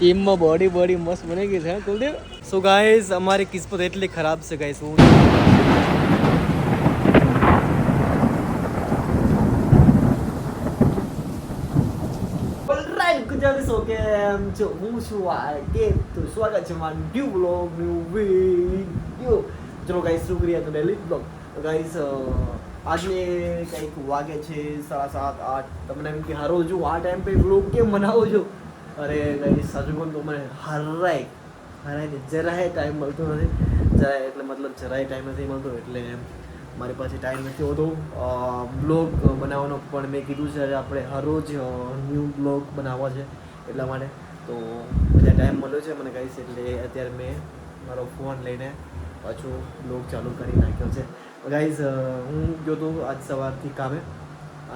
ટીમમાં body body મસ્ત બની ગઈ છે, કુલદીપ. સો ગાઈસ અમારી કિસ્મત એટલી ખરાબ છે ગાઈસ હું ગુજરાતી કે એમ છો? હું છું આ કે તો સ્વાગત છે મારું ન્યુ બ્લોગ ન્યુ વીડિયો ચલો ગાઈસ શું કરીએ તો ડેલી બ્લોગ ગાઈસ આજને કંઈક વાગે છે, સાડા સાત, આઠ. તમને એમ કે, હારો, જો આ ટાઈમ પે બ્લોગ કેમ બનાવો છો? અરે ગાઈસ સાચું કહું તો મને હરાય. હરાય જરાય ટાઈમ મળતો નથી. જરાય, એટલે મતલબ જરાય ટાઈમ નથી મળતો. એટલે મારી પાસે ટાઈમ નથી હોતો. બ્લોગ બનાવવાનો પણ મેં કીધું છે, આપણે હરરોજ ન્યૂ બ્લોગ બનાવવા છે એટલા માટે. તો બધા ટાઈમ મળ્યો છે મને કહીશ એટલે અત્યારે મેં મારો ફોન લઈને પાછું બ્લોગ ચાલુ કરી નાખ્યો છે. ગાઈઝ હું ગયો હતો આજ સવારથી કામે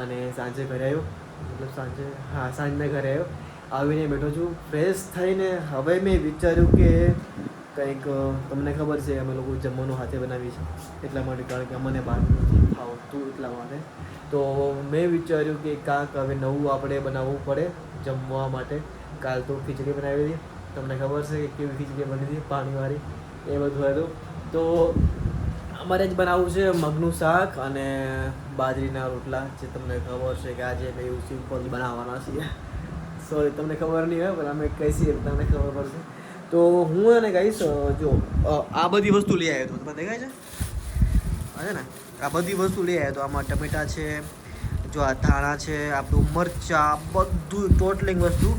અને સાંજે ઘરે આવ્યો. મતલબ સાંજે, હા, સાંજના ઘરે આવ્યો. આવીને બેઠો છું. ફ્રેશ થઈને હવે મેં વિચાર્યું કે કંઈક તમને ખબર છે, અમે લોકો જમવાનું હાથે બનાવી છે એટલા માટે, કારણ કે અમને બહાર નથી ખાવતું એટલા માટે. તો મેં વિચાર્યું કે કાંક હવે નવું આપણે બનાવવું પડે જમવા માટે. કાલ તો ખીચડી બનાવી હતી. તમને ખબર છે કે કેવી ખીચડી બની હતી? પાણીવાળી એ બધું હતું. તો અમારે જ બનાવવું છે મગનું શાક અને બાજરીના રોટલા, જે તમને ખબર છે કે આજે મેં સિમ્પલ બનાવવાના છીએ. સોરી તમને ખબર નહીં હોય, પણ અમે કહીએ તમને ખબર પડશે. તો હું એને કહીશ જો આ બધી વસ્તુ લઈ આવ્યો હતો. તમને દેખાય છે? હા ને? આ બધી વસ્તુ લઈ આવ્યો હતો. આમાં ટમેટા છે, જો આ ધાણા છે, આપણું મરચાં, બધું ટોટલિંગ વસ્તુ.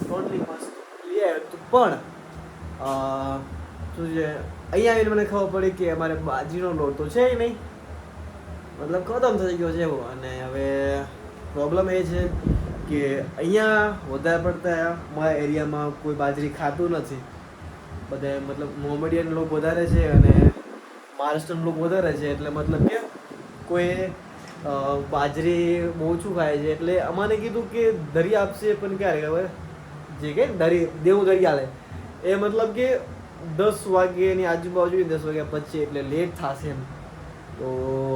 ટોટલિંગ વસ્તુ લઈ આવ્યો હતો. પણ શું છે, અહીંયા આવીને મને ખબર પડી કે અમારે બાજીનો લોટ તો છે નહીં. મતલબ ખતમ થઈ ગયો છે એવો. અને હવે પ્રોબ્લેમ એ છે કે અહીંયા વધારે પડતા મારા એરિયામાં કોઈ બાજરી ખાતું નથી. બધે મતલબ મોમેડિયન લોકો વધારે છે અને મહારાષ્ટ્રન લોકો વધારે છે, એટલે મતલબ કે કોઈ બાજરી બહુ ઓછું ખાય છે. એટલે અમારે કીધું કે દરી આપશે, પણ ક્યારે ખબર? જે કે દરી, દેવું દરિયા લે એ મતલબ કે દસ વાગ્યાની આજુબાજુ દસ વાગ્યા પછી એટલે લેટ થશે એમ. તો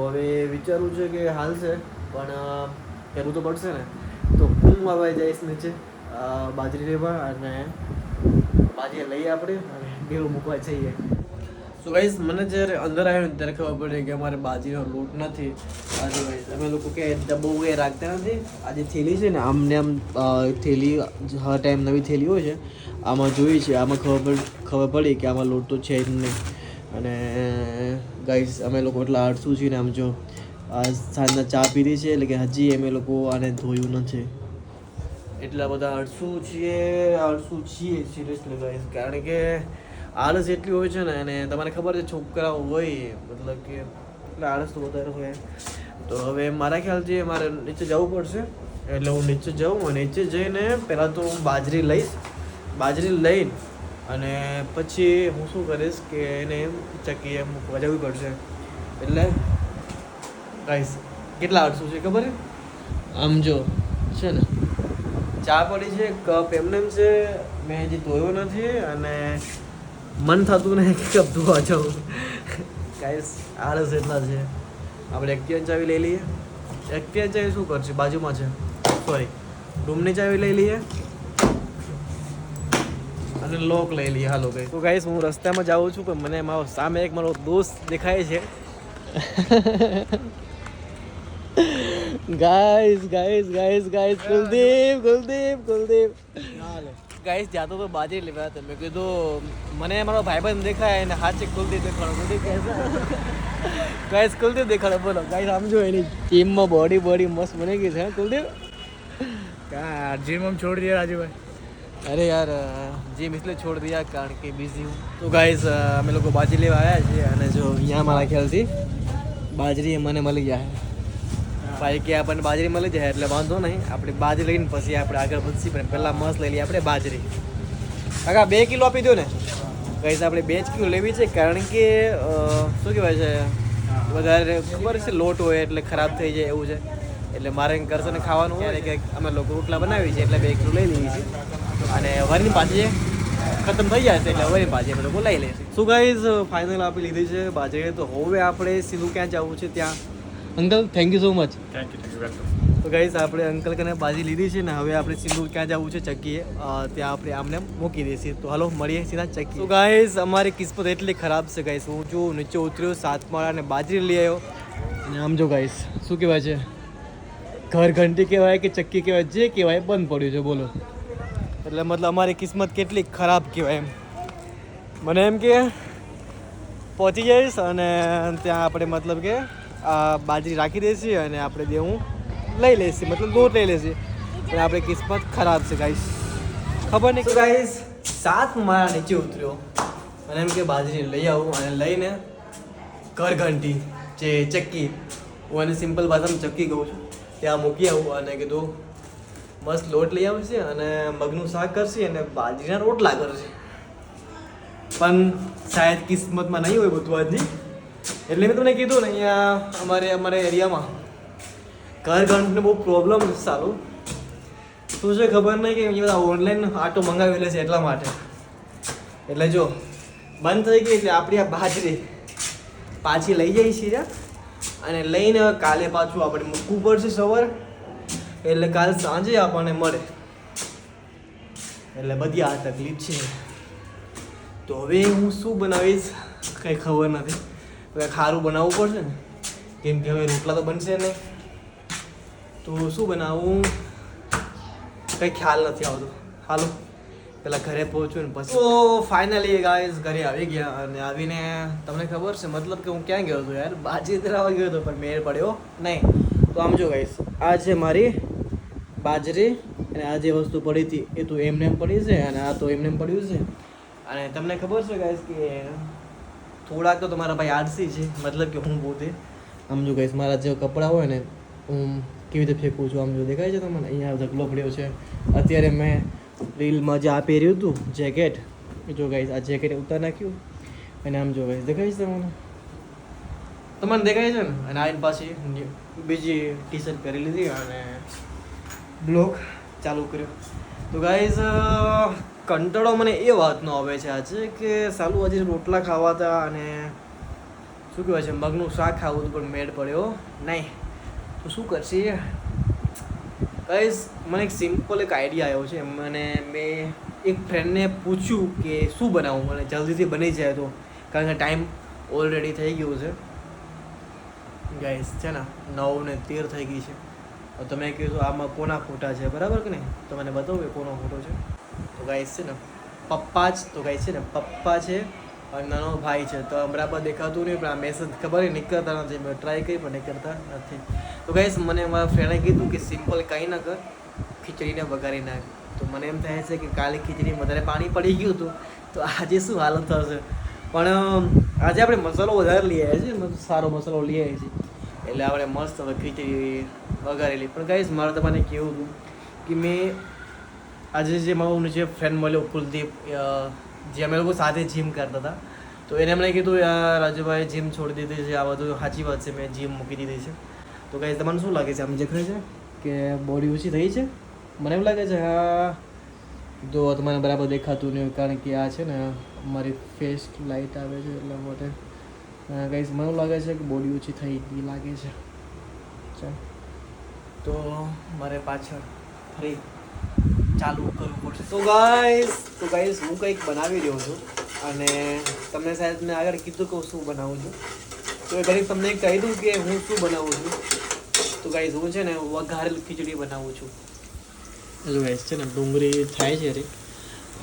હવે વિચારવું છે કે હાલશે, પણ પહેલું તો પડશે ને. હું હવે જઈશ નીચે. બાજરી લેવા અને બાજરી લઈએ આપણે અને બેવું મૂકવા જઈએ. સો ગાઈઝ મને જ્યારે અંદર આવ્યો ત્યારે ખબર પડી કે અમારે બાજરીનો લોટ નથી. આજે guys, અમે લોકો કે ડબ્બો એ રાખતા નથી. આજે થેલી છે ને આમને આમ થેલી હર ટાઈમ નવી થેલી હોય છે આમાં જોઈ છે. આમાં ખબર ખબર પડી કે આમાં લોટ તો છે જ નહીં. અને ગાઈઝ અમે લોકો એટલા આળસુ છીએ ને આમ જો સાંજના ચા પીધી છે એટલે કે હજી અમે લોકો આને ધોયું નથી. એટલા બધા આળસુ છીએ આળસુ છીએ સિરિયસલી ગાઈઝ કારણ કે આળસ એટલી હોય છે ને, અને તમારે ખબર છે છોકરાઓ હોય, મતલબ કે એટલે આળસ તો વધારે હોય તો હવે મારા ખ્યાલથી મારે નીચે જવું પડશે. એટલે હું નીચે જાઉં નીચે જઈને પહેલાં તો હું બાજરી લઈશ. બાજરી લઈને અને પછી હું શું કરીશ કે એને ચકીએ મૂકવા જવું પડશે. એટલે ગાઈસ કેટલા આળસુ છે ખબર આમ જો, છે ને? ચા પડી છે, કપ, એમને એમ છે, મેં હજી ધોયો નથી અને મન થતું નહીં કપ ધોવા જાઉં. ગાઈસ આળસ એટલા છે. આપણે એક્ટિવા ચાવી લઈ લઈએ. એક્ટિવા ચાવી શું કરશે? બાજુમાં છે. સોરી રૂમની ચાવી લઈ લઈએ. અને લોક લઈ લઈએ. હાલો ભાઈ તો ગાઈસ હું રસ્તામાં જાઉં છું, પણ મને મારો સામે એક મારો દોસ્ત દેખાય છે. Guys guys guys guys Kuldeep Kuldeep Kuldeep guys જાતો તો બાજરી લેવા હતા મેં કીધું મને મારો ભાઈબંધ દેખાય અને હાચે કુલદીપ દેખાડો. કુલદીપ કેસા ગાઈસ કુલદીપ દેખાડો બોલો. ગાઈસ આમ જો એની જીમમાં બોડી બોડી મસ્ત બની ગઈ છે કુલદીપ? યાર જીમ આમ છોડી દે રાજુભાઈ. અરે યાર જીમ એટલે છોડ દિયા કારણ કે બિઝી હું. તો ગાઈસ અમે લોકો બાજરી લેવા આવ્યા છીએ અને જો અહીંયા મારા ખ્યાલથી બાજરી મને મળી ગયા ભાઈ કે આપણને બાજરી મળી જાય એટલે વાંધો નહીં. આપણે બાજરી લઈને પછી આપણે આગળ વધશી, પણ પહેલાં મસ્ત લઈ લઈએ આપણે બાજરી. કાકા, બે કિલો આપી દો ને. કઈ આપણે બે જ કિલો લેવી છે? કારણ કે શું કહેવાય છે? વધારે ખબર છે, લોટ હોય એટલે ખરાબ થઈ જાય એવું છે. એટલે મારે કરશે ને ખાવાનું હોય કે અમે લોકો રોટલા બનાવી છે એટલે બે કિલો લઈ લઈએ છીએ. અને વરની પાછી ખતમ થઈ જાય છે એટલે વરી પાછી અમે લોકો લઈ લઈશું શું ગાઈઝ ફાઇનલ આપી લીધી છે. બાજરી તો હવે આપણે સીધું ક્યાં જવું છે? ત્યાં uncle thank you so much thank you તો ગાઈસ આપણે અંકલ કને બાજી લીધી છે ને હવે આપણે સીધું ક્યાં જવું છે ચક્કીએ. ત્યાં આપણે આમને મૂકી દઈશું તો હાલો મળીએ સીધા ચક્કી તો ગાઈઝ અમારી કિસ્મત એટલી ખરાબ છે ગાઈસ હું જો નીચે ઉતર્યો સાતમાળા અને બાજરી લઈ આવ્યો. અને આમ જો ગાઈઝ શું કહેવાય છે? ઘર ઘંટી કહેવાય કે ચક્કી કહેવાય જે કહેવાય બંધ પડ્યું છે બોલો. એટલે મતલબ અમારી કિસ્મત કેટલી ખરાબ કહેવાય એમ. મને એમ કે પહોંચી જઈશ અને ત્યાં આપણે મતલબ કે બાજરી રાખી દેશે અને આપણે દેવું લઈ લેશે મતલબ દૂધ લઈ લેશે અને આપણી કિસ્મત ખરાબ છે ગાઈસ ખબર નહીં ગાઈસ સાત મારા નીચે ઉતર્યો. અને એમ કે બાજરી લઈ આવું અને લઈને ઘર ઘંટી જે ચક્કી હું એને સિમ્પલ ભાષામાં ચક્કી કહું છું ત્યાં મૂકી આવું અને કીધું મસ્ત લોટ લઈ આવશે અને મગનું શાક કરશે અને બાજરીના રોટલા કરશે. પણ શાયદ કિસ્મતમાં નહીં હોય બધું આજની. એટલે મેં તમને કીધું ને, અહીંયા અમારે અમારે એરિયામાં ઘર ઘરને બહુ પ્રોબ્લેમ સારું. શું છે ખબર નહીં કે અહીંયા બધા ઓનલાઈન આટો મંગાવેલો છે એટલા માટે. એટલે જો, બંધ થઈ ગઈ એટલે આપણી આ બાજરી પાછી લઈ જઈએ છીએ. અને લઈને કાલે પાછું આપણે મૂકવું પડશે સવાર. એટલે કાલ સાંજે આપણને મળે. એટલે બધી આ તકલીફ છે. તો હવે હું શું બનાવીશ, કંઈ ખબર નથી. હવે ખારું બનાવવું પડશે ને? કેમ કે હવે રોટલા તો બનશે નહીં. તો શું બનાવું? કંઈ ખ્યાલ નથી આવતો. હાલો, પેલા ઘરે પહોંચ્યું ને પછી. તો ફાઇનલી ગાઈઝ ઘરે આવી ગયા અને આવીને તમને ખબર છે, મતલબ કે હું ક્યાં ગયો હતો યાર? બાજી ધરાવા ગયો હતો, પણ મેળ પડ્યો નહીં. તો આમ જો ગાઈઝ આ છે મારી બાજરી અને આ જે વસ્તુ પડી હતી, એ તો એમને એમ પડી છે અને આ તો એમને એમ પડ્યું છે. અને તમને ખબર છે ગાઈઝ કે થોડાક તો તમારા ભાઈ આળસી છે. મતલબ કે હું પોતે. આમ જો કહીશ મારા જે કપડાં હોય ને હું કેવી રીતે ફેંકું છું આમ જો દેખાય છે તમને? અહીંયા ઢગલો પડ્યો છે. અત્યારે મેં રીલમાં જે આ પહેર્યું હતું જેકેટ. જો ગાઈઝ આ જેકેટ ઉતાર નાખ્યું. અને આમ જો ગાઈશ દેખાય છે તમને? તમને દેખાય છે ને? અને આવીને પાછી બીજી ટી શર્ટ પહેરી લીધી અને બ્લોક ચાલુ કર્યો. તો ગાઈઝ કંટાળો મને એ વાતનો આવે છે આજે કે સાલું આજે રોટલા ખાવા હતા અને શું કહેવાય છે, મગનું શાક ખાવું હતું, પણ મેળ પડ્યો નહીં. તો શું કરશે? ગાઈઝ મને એક સિમ્પલ એક આઈડિયા આવ્યો છે. મને મેં એક ફ્રેન્ડને પૂછ્યું કે શું બનાવું? મને જલ્દીથી બની જાય તો, કારણ કે ટાઈમ ઓલરેડી થઈ ગયો છે. ગાઈસ, છે ને, નવ ને તેર થઈ ગઈ છે. તમે કીધું આમાં કોના ફોટા છે? બરાબર કે નહીં? તો મને બતાવો કે કોનો ફોટો છે. તો ગાઈસ છે ને, પપ્પા જ, તો ગાઈસ છે ને, પપ્પા છે અને નાનો ભાઈ છે. તો બરાબર દેખાતું નહીં, પણ આ મેસેજ ખબર નીકળતા નથી. મેં ટ્રાય કરી, પણ નીકળતા નથી. તો ગાઈસ મને મારા ફ્રેન્ડે કીધું કે સિમ્પલ કંઈ ના કર, ખીચડીને વઘારી નાખ. તો મને એમ થાય છે કે કાલે ખીચડી વધારે પાણી પડી ગયું હતું, તો આજે શું હાલત થશે? પણ આજે આપણે મસાલો વધારે લઈ આવ્યા છીએ સારો મસાલો લઈ આવ્યા છીએ. એટલે આપણે મસ્ત હવે ખીચડી વઘારેલી. પણ ગાઈશ મારે તમને કેવું હતું કે મેં આજે જે મારું જે ફ્રેન્ડ મળ્યો કુલદીપ જે અમે લોકો સાથે જીમ કરતા હતા તો એને મને કીધું યાર રાજુભાઈ જીમ છોડી દીધી છે આ બધું સાચી વાત છે મેં જીમ મૂકી દીધી છે તો કંઈ તમને શું લાગે છે આમ જે ખરે છે કે બોડી ઓછી થઈ છે મને એમ લાગે છે હા તો તમારે બરાબર દેખાતું નહીં કારણ કે આ છે ને મારી ફેસ લાઇટ આવે છે એટલા માટે. કંઈ મને એવું લાગે છે કે બોડી ઓછી થઈ ગઈ લાગે છે. ચાલ. તો મારે પાછળ ફરી ચાલુ કરવું પડશે. તો ગાઈસ તો ગાઈસ હું કંઈક બનાવી રહ્યો છું અને તમને સાહેબ મેં આગળ કીધું કે હું શું બનાવું છું. તો એ ઘડી તમને કહી દઉં કે હું શું બનાવું છું. તો ગાઈસ હું છે ને વઘારેલ ખીચડી બનાવું છું. હજુ ગાઈસ છે ને ડુંગળી થાય છે રે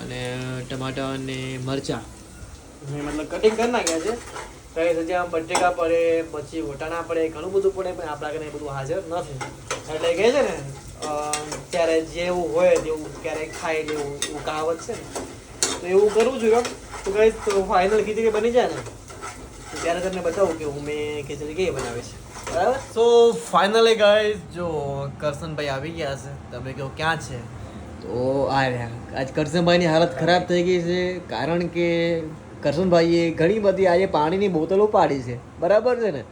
અને ટમાટા અને મરચાં. મેં મતલબ કટિંગ કરી નાખ્યા છે. કઈ હજી બટેકા પડે, પછી વટાણા પડે, ઘણું બધું પડે, પણ આપણા કને બધું હાજર નથી. એટલે કહે છે ને ત્યારે જેવું હોય તેવું ક્યારેક ખાય લેવું એવું કહાવત છે ને. તો એવું કરવું જોઈએ તો કઈ તો ફાઇનલ ખીચડી બની જાય ને? તો ત્યારે તમને બતાવું કે હું મેં ખીચડી કેવી બનાવી છે. બરાબર? સો ફાઇનલી ગાઈઝ જો કરશનભાઈ આવી ગયા છે. તમે કહો ક્યાં છે? તો આ રહ્યા. આજ કરશનભાઈની હાલત ખરાબ થઈ ગઈ છે, કારણ કે કરશનભાઈએ ઘણી બધી આજે પાણીની બોટલો પાડી છે. બરાબર છે ને?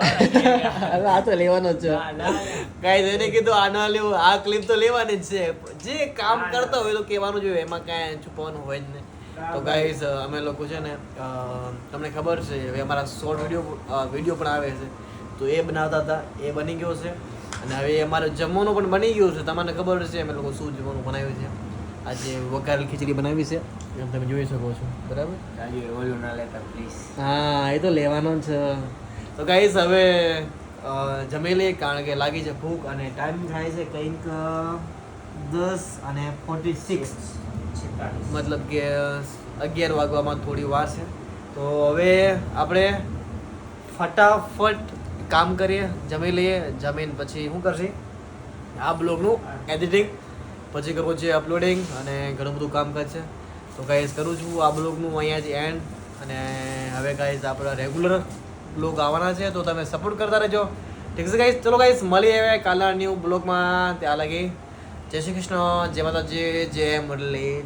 આ તો લેવાનો જ છે. ના. કાંઈ એને કીધું આ ના લેવું આ ક્લિપ તો લેવાની જ છે. જે કામ. કરતા હોય તો કહેવાનું જોઈએ એમાં કાંઈ છુપાવવાનું હોય જ નહીં. તો ગાઈઝ અમે લોકો છે ને તમને ખબર છે હવે અમારા શોર્ટ વીડિયો વીડિયો પણ આવે છે. તો એ બનાવતા હતા એ બની ગયો છે. અને હવે અમારે જમવાનું પણ બની ગયું છે. તમને ખબર છે અમે લોકો શું જમવાનું બનાવ્યું છે. આજે વઘારેલ ખીચડી બનાવી છે. એમ તમે જોઈ શકો છો. બરાબર? ઓલું ના લેતા પ્લીઝ હા એ તો લેવાનો જ છે. તો ગાઈસ હવે જમી લઈએ કારણ કે લાગી છે ભૂખ અને ટાઈમ થાય છે કંઈક દસ અને ફોર્ટી સિક્સ મતલબ કે અગિયાર વાગવામાં થોડી વાર છે. તો હવે આપણે ફટાફટ કામ કરીએ જમી લઈએ જમીન પછી શું કરશે? આ બ્લોગનું એડિટિંગ પછી કરું છે અપલોડિંગ અને ઘણું બધું કામકાજ છે. તો ગાઈઝ કરું છું આ બ્લોગનું અહીંયા જ એન્ડ અને હવે ગાઈઝ આપણા રેગ્યુલર બ્લોગ આવવાના છે, તો તમે સપોર્ટ કરતા રહેજો. ઠીક છે ગાઈઝ ચલો ગાઈઝ મળી હવે કાલના ન્યૂ બ્લોગમાં ત્યાં લગી. જય શ્રી કૃષ્ણ. જય માતાજી. જય મુરલી